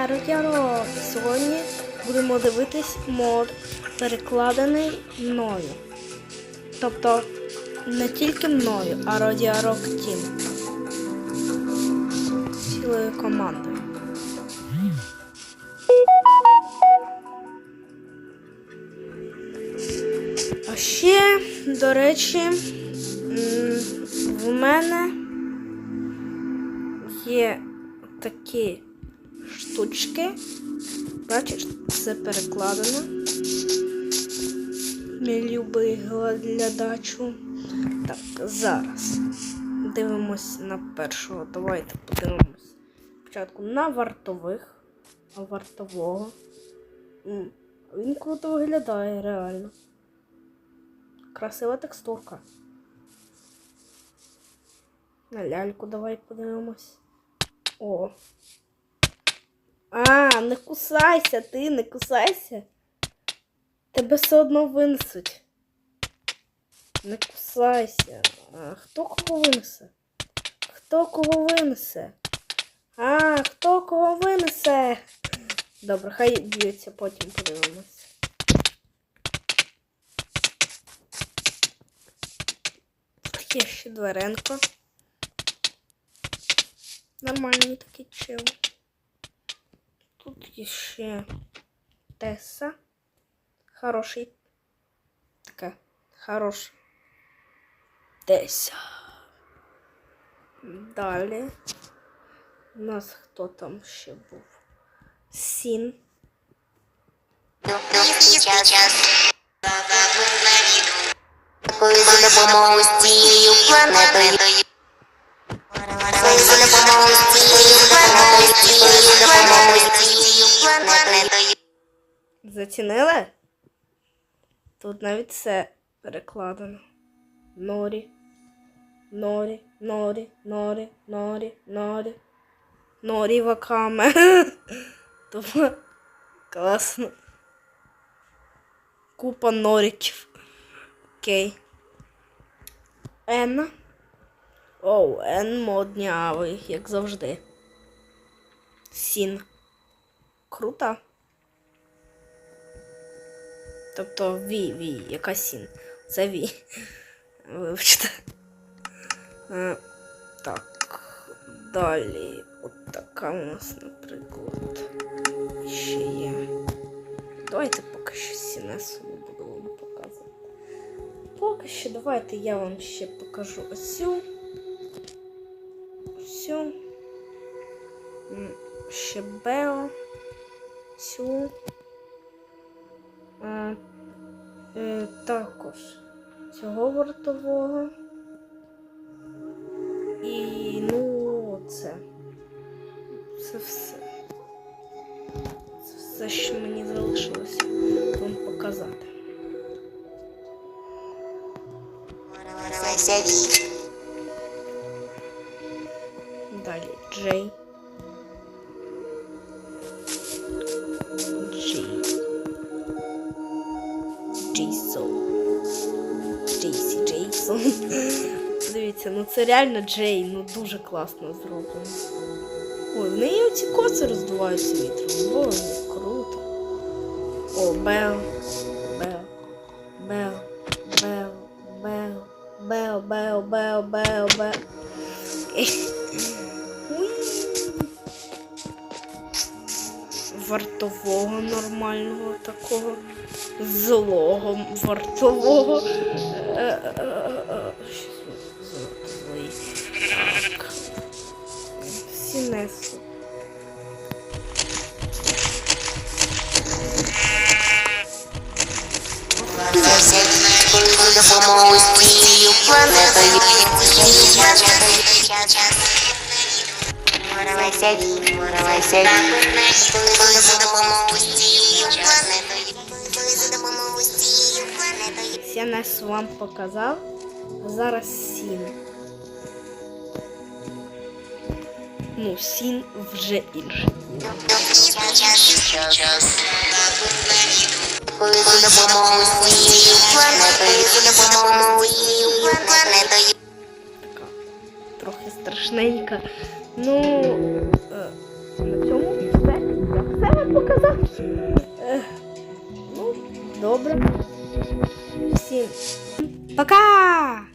Я Рокярок. Сьогодні будемо дивитись мод, перекладений мною. Тобто не тільки мною, а Радіарок Тім. Цілою командою. А ще, до речі, в мене є такі штучки. Бачиш, це перекладено. Мій любий глядачу. Так, зараз дивимось на першого. Давайте подивимось. Спочатку на вартових. А вартового. Він круто виглядає, реально. Красива текстурка. На ляльку давай подивимось. О. А, не кусайся, ти не кусайся. Тебе все одно винесуть. Не кусайся. А хто кого винесе? Хто кого винесе? А, хто кого винесе? Добре, хай б'ються, потім подивимось. Є ще дверенко. Нормальний такий чел. Тут є ще Теса. Хороший. Така хороша. Теся. Далі. У нас хто там ще був? Сін. Сейчас Повезу допомогу з цією планетою. Повезу допомогу Зацінили? Тут навіть все перекладено. Норі. Норі, норі, норі, норі, норі. Норі вакаме. Тому класно. Купа норіків. Окей. Н. Оу, Н моднявий, як завжди. Сін. Круто. Тобто Ві, Ві, яка сін? Це Ві. Вибачте. Е, Так. Далі. От така у нас, наприклад. Ще є. Давайте поки що Сінесу не буду вам показувати. Поки що давайте я вам ще покажу цю. М, Ще Бео. Цю. Е, е, також цього вартового. І ну це. Це все. Це все, що мені залишилося вам показати. Далі Джей. Джей. Дивіться, ну це реально Джей, ну дуже класно зроблено. Ой, в неї оці коси роздуваються вітром. Боже, круто. О, Бел. Бел. Бел. Бел. Бел. Бел, бел, бел, бел, бел. Вартового нормального такого. Злого вартового. Е, е, е, е. Так. Сінесу. Планетою. Сінес вам показав. А зараз сін. Ну, сін вже планетою. Така трохи страшненька. Ну, е, на цьому все. Ех, ну, добре. Всім пока!